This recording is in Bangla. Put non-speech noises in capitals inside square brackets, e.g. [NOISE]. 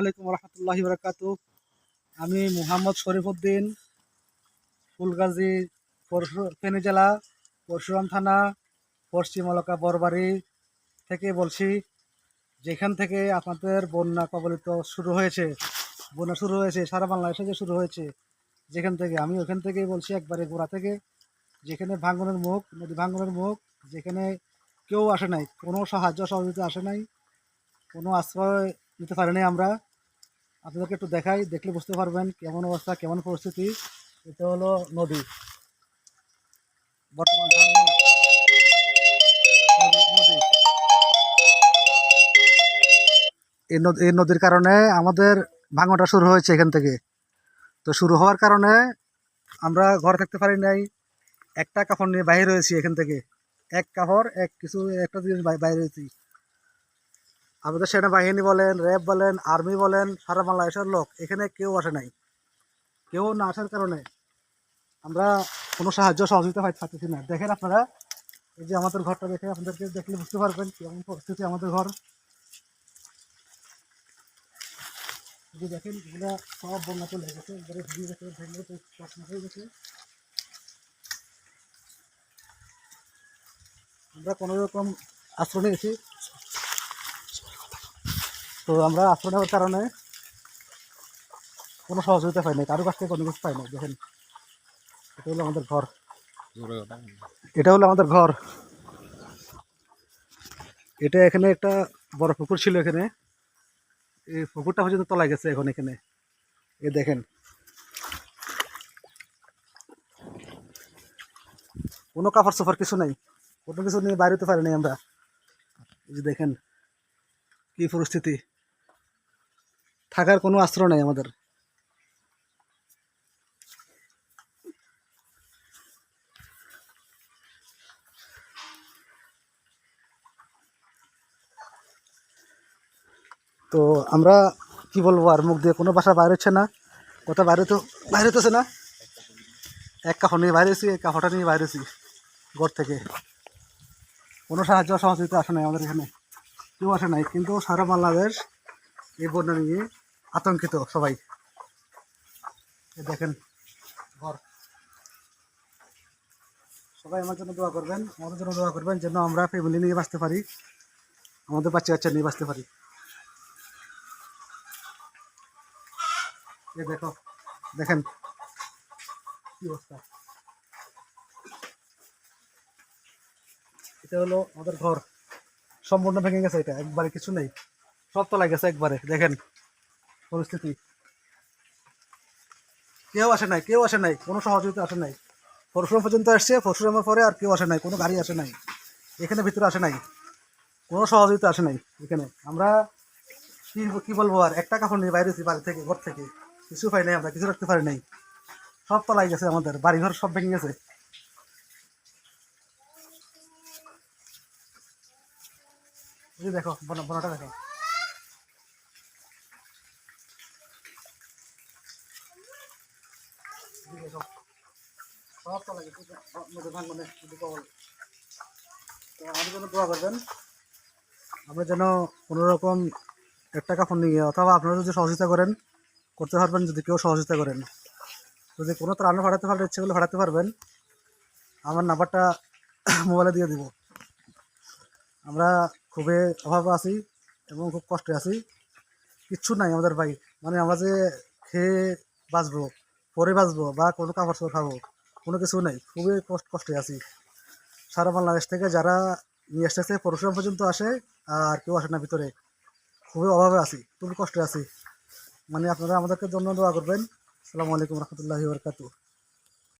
আলাইকুম রহমতুল্লাহি বরকাত আমি মুহাম্মদ শরীফউদ্দিন ফুলগাজী ফেনী জেলা, পরশুরাম থানা, পশ্চিম এলাকা বরবাড়ি থেকে বলছি, যেখান থেকে আপনাদের বন্যা কবলিত শুরু হয়েছে, বন্যা শুরু হয়েছে, সারা বাংলাদেশে যে শুরু হয়েছে, যেখান থেকে, আমি ওখান থেকেই বলছি একবারে গোড়া থেকে, যেখানে ভাঙ্গনের মুখ, নদী ভাঙ্গনের মুখ, যেখানে কেউ আসে নাই, কোনো সাহায্য সহযোগিতা আসে নাই, কোনো আশ্রয় নিতে পারিনি আমরা। আপনাদেরকে একটু দেখাই, দেখলে বুঝতে পারবেন কেমন অবস্থা, কেমন পরিস্থিতি। এটা হলো নদী। বর্তমান নদী- এই নদ- এই নদীর কারণে আমাদের ভাঙনটা শুরু হয়েছে এখান থেকে। তো শুরু হওয়ার কারণে আমরা ঘরে থাকতে পারি নাই। একটা কাপড় নিয়ে বাইরে রয়েছি এখান থেকে। এক কাপড় এক কিছু, একটা জিনিস বাইরে হয়েছি আমাদের সেনাবাহিনী বলেন, র্যাব বলেন, আর্মি বলেন, সারা বাংলাদেশের লোক এখানে কেউ আসে নাই। কেউ না আসার কারণে আমরা কোনো সাহায্য সহযোগিতা পাচ্ছি না। দেখেন আপনারা, এই যে আমাদের ঘরটা দেখে আপনাদেরকে দেখলে বুঝতে পারবেন কেমন পরিস্থিতি আমাদের ঘর। যে দেখেন, এগুলা সব বন্যা চলে গেছে ভেঙে গেছে, ভেঙে হয়ে গেছে। আমরা কোনো রকম আশ্রয় নিয়েছি তো আমরা আশ্রয় নেওয়ার কারণে কোনো সহযোগিতা পাই নাই কারও কাছ থেকে কোনো কিছু পাই নাই দেখেন। এটা হলো আমাদের ঘর। এটা হলো আমাদের ঘর। এটা এখানে একটা বড় পুকুর ছিল এখানে। এই পুকুরটা পর্যন্ত তলায় গেছে এখন এখানে। এ দেখেন। কোনো কাপড় চোপড় কিছু নাই। কোনো কিছু নিয়ে বাইরে হতে পারিনি আমরা। এই যে দেখেন কি পরিস্থিতি। থাকার কোনো আশ্রয় নেই আমাদের। তো আমরা, কি বলব আর, মুখ দিয়ে কোনো বাসা বাইরে হচ্ছে না। কথা বাইরে তো বাইরে হতেছে না। এক কাপড় নিয়ে বাইরে হয়েছি এক কাপড়টা নিয়ে বাইরে হয়েছি ঘর থেকে। কোনো সাহায্য সহযোগিতা আসে নাই আমাদের এখানে। কেউ আসে নাই, কিন্তু সারা বাংলাদেশ এই বন্যা নিয়ে আতঙ্কিত সবাই। দেখেন, ঘর। সবাই আমার জন্য দোয়া করবেন, আমাদের জন্য দোয়া করবেন যেন আমরা ফ্যামিলি নিয়ে বাঁচতে পারি, আমাদের বাচ্চা কাচ্চা নিয়ে বাঁচতে পারি। এই দেখো, দেখেন কি অবস্থা। এটা হলো আমাদের ঘর। সম্পূর্ণ ভেঙে গেছে এটা, একবারে কিছু নেই। সব তলায় গেছে একবারে, দেখেন। পরিস্থিতি। কেউ আসে নাই, কেউ আসে নাই, কোনো সহযোগিতা আসে নাই। পরশুরাম পর্যন্ত আসছে, পরশুরামের পরে আর কেউ আসে নাই, কোনো গাড়ি আসে নাই, এখানে ভিতরে আসে নাই, কোনো সহযোগিতা আসে নাই এখানে। আমরা কি বলব আর? একটা কাপড় নিয়ে বাইরে বাড়ি থেকে, ঘর থেকে। কিছু পাই নাই আমরা, কিছু রাখতে পারি নাই। সব তলাই গেছে আমাদের, বাড়িঘর সব ভেঙে গেছে। দেখো, বন, বনটা দেখো। আমাদের জন্য দোয়া করবেন। আমরা যেন কোনো রকম একটা কাপড় নিয়ে, অথবা আপনারা যদি সহযোগিতা করেন, করতে পারবেন যদি কেউ সহযোগিতা করেন। যদি কোনো ত্রাণ ফাটাতে পারলে ইচ্ছে করলে ফাটাতে পারবেন। আমার নাম্বারটা [COUGHS] মোবাইলে দিয়ে দিব। আমরা খুবই অভাবে আছি এবং খুব কষ্টে আছি। কিচ্ছু নাই আমাদের ভাই। মানে আমরা যে খেয়ে বাঁচবো। পরে বাঁচবো বা কোনো কাপড় চোপড় খাব, কোনো কিছু নেই, খুবই কষ্ট, কষ্টে আছি। সারা বাংলাদেশ থেকে যারা নিয়ে এসেছে পরশুরাম পর্যন্ত আসে আর কেউ আসে না ভিতরে। খুবই অভাবে আছি, খুবই কষ্টে আছি। মানে আপনারা আমাদেরকে জন্য দোয়া করবেন। আসসালামু আলাইকুম রহমতুল্লাহি বরকাতু